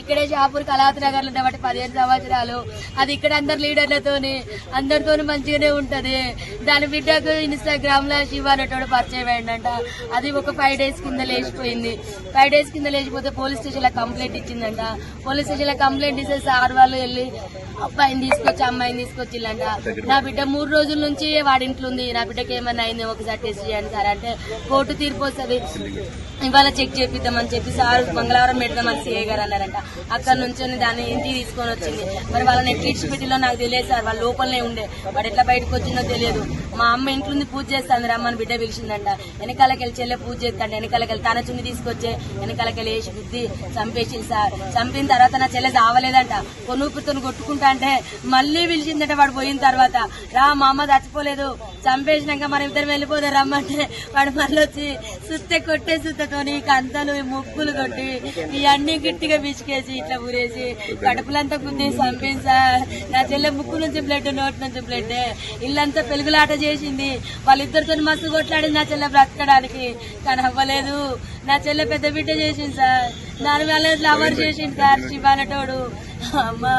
ఇక్కడే షాపూర్ కళావతి నగర్లో బట్టి పదిహేను సంవత్సరాలు. అది ఇక్కడ అందరు లీడర్లతోని అందరితోని మంచిగానే ఉంటది. దాని బిడ్డకు ఇన్స్టాగ్రామ్లో శివ అనేటోడు పరిచయం అయిందంట అది ఒక ఫైవ్ డేస్ కింద లేచిపోయింది. ఫైవ్ డేస్ కింద లేచిపోతే పోలీస్ స్టేషన్లో కంప్లైంట్ ఇచ్చిందంట. పోలీస్ స్టేషన్లో కంప్లైంట్ ఇస్తే సార్ వాళ్ళు వెళ్ళి అబ్బాయిని తీసుకొచ్చి అమ్మాయిని తీసుకొచ్చిల్లంట. నా బిడ్డ మూడు రోజుల నుంచి వాడింట్లో ఉంది. నా బిడ్డకి ఏమైనా అయింది ఒకసారి టెస్ట్ చేయండి సార్ అంటే కోర్టు తీర్పు వస్తుంది. ఇవాళ చెక్ చేపిద్దామని చెప్పి సార్ మంగళవారం పెడదామని సిఐ గారు అన్నారంట. అక్కడ నుంచి దాన్ని ఇంటికి తీసుకొని వచ్చింది. మరి వాళ్ళని ఎట్లా ఇచ్చిపెట్టిలో నాకు తెలియదు సార్ వాళ్ళ లోపలనే ఉండే. వాడు ఎట్లా బయటకు వచ్చిందో తెలియదు. మా అమ్మ ఇంట్లో ఉంది పూజ చేస్తాను రమ్మని బిడ్డ పిలిచిందంట. వెనకాలకి వెళ్ళి చెల్లె పూజ చేస్తాడు వెనకాలకి వెళ్ళి తన చున్ని తీసుకొచ్చే వెనకాలకి వెళ్ళి వేసి బుద్ధి చంపేసింది సార్. చంపిన తర్వాత నా చెల్లె చావలేదంట. కొనుక్కుతో కొట్టుకుంటా అంటే మళ్ళీ పిలిచిందంట వాడు పోయిన తర్వాత. రా మా అమ్మ చచ్చిపోలేదు. చంపేసినాక మనం ఇద్దరు వెళ్ళిపోదాం రమ్మంటే వాడు మళ్ళీ వచ్చి సుత్తె కొట్టే సుత్తతోని కంతలు ముగ్గులు కొట్టి ఇవన్నీ గట్టిగా పిసికేసి ఇట్లా ఊరేసి కడుపులంతా గుద్ది చంపింది సార్ నా చెల్లె ముక్కు నుంచి బ్లడ్ నోటి నుంచి బ్లడ్ ఇల్లంతా పెలుగులాట చేసింది. వాళ్ళిద్దరితో మస్తు కొట్లాడింది నా చెల్లె బ్రతకడానికి. కానీ అవ్వలేదు. నా చెల్లె పెద్ద బిడ్డ చేసింది సార్. దాని వల్ల లవర్ చేసింది సార్ శివానటోడు అమ్మా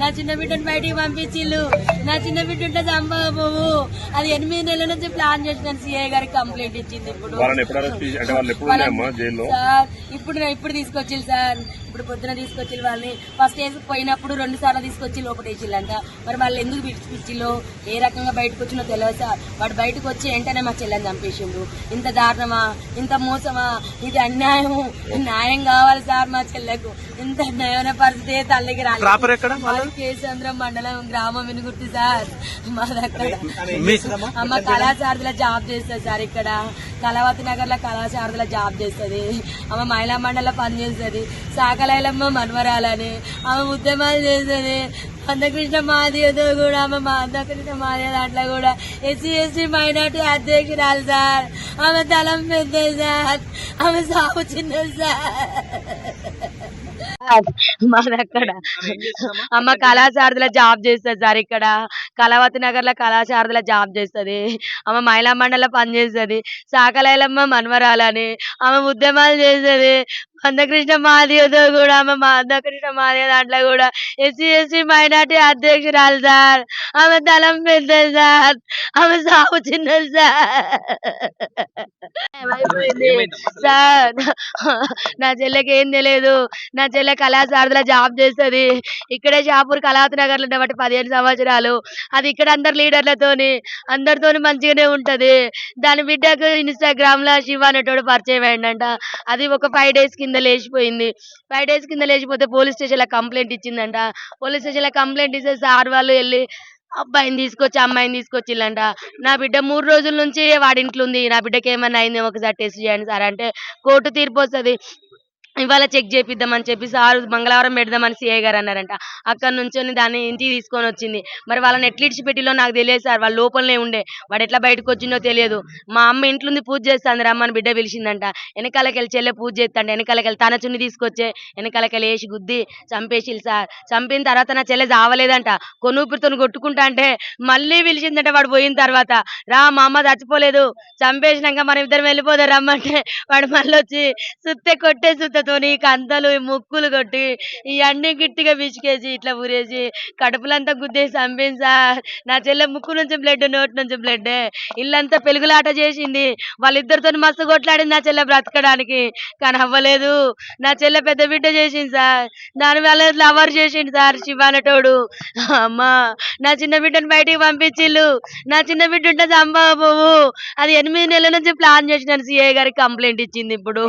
నా చిన్న బిడ్డను బయటికి పంపించిల్లు నా చిన్న బిడ్డ ఉంటే చంపబోవు అది ఎనిమిది నెలల నుంచి ప్లాన్ చేసిన సిఐ గారికి కంప్లైంట్ ఇచ్చింది ఇప్పుడు. సార్ ఇప్పుడు ఇప్పుడు తీసుకొచ్చిల్లు సార్. ఇప్పుడు పొద్దున తీసుకొచ్చి వాళ్ళని. ఫస్ట్ వేసి పోయినప్పుడు రెండు సార్లు తీసుకొచ్చి లోపల వేసిల్లంట మరి వాళ్ళు ఎందుకు పిచ్చిలో? ఏ రకంగా బయటకు వచ్చినో తెలియదు సార్. వాడు బయటకు వచ్చి వెంటనే మా చెల్లెని చంపేసిండు. ఇంత దారుణమా? ఇంత మోసమా? ఇది అన్యాయము. న్యాయం కావాలి సార్ మా చెల్లెకు. ఇంత అన్యాయమైన పరిస్థితి తల్లికి రాలేదు. ప్రాపర్ ఎక్కడ మాది కేసంద్రం మండలం గ్రామం వినుగుర్తి సార్. మా దగ్గర అమ్మ కళాశారదిలో జాబ్ చేస్తుంది సార్ ఇక్కడ. కళావతి నగర్లో కళాశారదిలో జాబ్ చేస్తుంది. ఆమె మహిళా మండలిలో పనిచేస్తుంది. సాకలైలమ్మ మన్వరాలని ఆమె ఉద్యమాలు చేసేది మందకృష్ణ మాదియతో కూడా ఆమె మందకృష్ణ మాదియ దాంట్లో కూడా ఎస్సీ ఎస్టీ మైనార్టీ అధ్యక్షురాలు సార్. ఆమె తలం పెద్ద సార్. ఆమె సాగు చిన్న సార్. మాది అక్కడ. అమ్మ. కళాశారదిలో జాబ్ చేస్తుంది సార్ ఇక్కడ. కళావతి నగర్లో కళాశారదిలో జాబ్ చేస్తుంది. ఆమె మహిళా మండలిలో పనిచేస్తుంది సాకలైలమ్మ మన్వరాలని ఆమె ఉద్యమాలు చేస్తుంది. మందకృష్ణ మాదియతో కూడా ఆమె మందకృష్ణ మాదియ దాంట్లో కూడా ఎస్సీ ఎస్టీ మైనార్టీ అధ్యక్షురాలు సార్. ఆమె తలం పెద్ద సార్. ఆమె సాగు చిన్నది సార్. ఏమైపోయింది? సార్ నా చెల్లెకి ఏం తెలియదు నా చెల్లె కళాశారదిలో జాబ్ చేస్తుంది. ఇక్కడే షాపూర్ కళావతి నగర్లో బట్టి పదిహేను సంవత్సరాలు. అది ఇక్కడ అందరు లీడర్లతోని అందరితోని మంచిగానే ఉంటది. దాని బిడ్డకు ఇన్స్టాగ్రామ్లో శివ అనేటోడు పరిచయం అయిందంట అది ఒక ఫైవ్ డేస్ కింద లేచిపోయింది. ఫైవ్ డేస్ కింద లేచిపోతే పోలీస్ స్టేషన్లో కంప్లైంట్ ఇచ్చిందంట. పోలీస్ స్టేషన్లో కంప్లైంట్ ఇస్తే సార్ వాళ్ళు వెళ్ళి అబ్బాయిని తీసుకొచ్చి అమ్మాయిని తీసుకొచ్చిల్లంట నా బిడ్డ మూడు రోజుల నుంచి వాడింట్లో ఉంది. నా బిడ్డకి ఏమైనా అయిందేమో ఒకసారి టెస్ట్ చేయండి సార్. అంటే కోర్టు తీర్పు వస్తుంది. ఇవాళ చెక్ చేపిద్దామని చెప్పి సార్ మంగళవారం పెడదామని సీఏ గారు అన్నారంట. అక్కడ నుంచొని దాన్ని ఇంటికి తీసుకొని వచ్చింది. మరి వాళ్ళని ఎట్లా పెట్టిలో నాకు తెలియదు సార్. వాళ్ళ లోపలనే ఉండే. వాడు ఎట్లా బయటకు వచ్చిందో తెలియదు. మా అమ్మ ఇంట్లో ఉంది పూజ చేస్తాను రమ్మని బిడ్డ పిలిచిందంట. వెనకాలకెళ్ళి చెల్లె పూజ చేస్తాంట వెనకాలకెళ్ళి తన చున్ని తీసుకొచ్చే. వెనకాలకెళ్ళి వేసి గుద్ది చంపేసి సార్. చంపిన తర్వాత నా చెల్లె చావలేదంట కొనుక్కుతో కొట్టుకుంటా అంటే మళ్ళీ పిలిచిందంట వాడు పోయిన తర్వాత. రా మా అమ్మ చచ్చిపోలేదు. చంపేసినాక మనం ఇద్దరం వెళ్ళిపోదాం రమ్మంటే వాడు మళ్ళీ వచ్చి సుత్తే కొట్టే సుత్తతోని కంతలు ముక్కులు కొట్టి ఇవన్నీ గట్టిగా పిసికేసి ఇట్లా ఊరేసి కడుపులంతా గుద్దేసి చంపింది సార్. నా చెల్లె ముక్కు నుంచి బ్లడ్ నోటి నుంచి బ్లడ్. ఇల్లంతా పెలుగులాట చేసింది. వాళ్ళిద్దరితో మస్తు కొట్లాడింది నా చెల్లె బ్రతకడానికి. కానీ అవ్వలేదు. నా చెల్లె పెద్ద బిడ్డ చేసింది సార్. దాని వల్ల లవర్ చేసిండు సార్ శివానటోడు అమ్మా నా చిన్న బిడ్డను బయటికి పంపించిల్లు నా చిన్న బిడ్డ ఉంటే చంపబోవు అది ఎనిమిది నెలల నుంచి ప్లాన్ చేసిన సిఏ గారికి కంప్లైంట్ ఇచ్చింది ఇప్పుడు.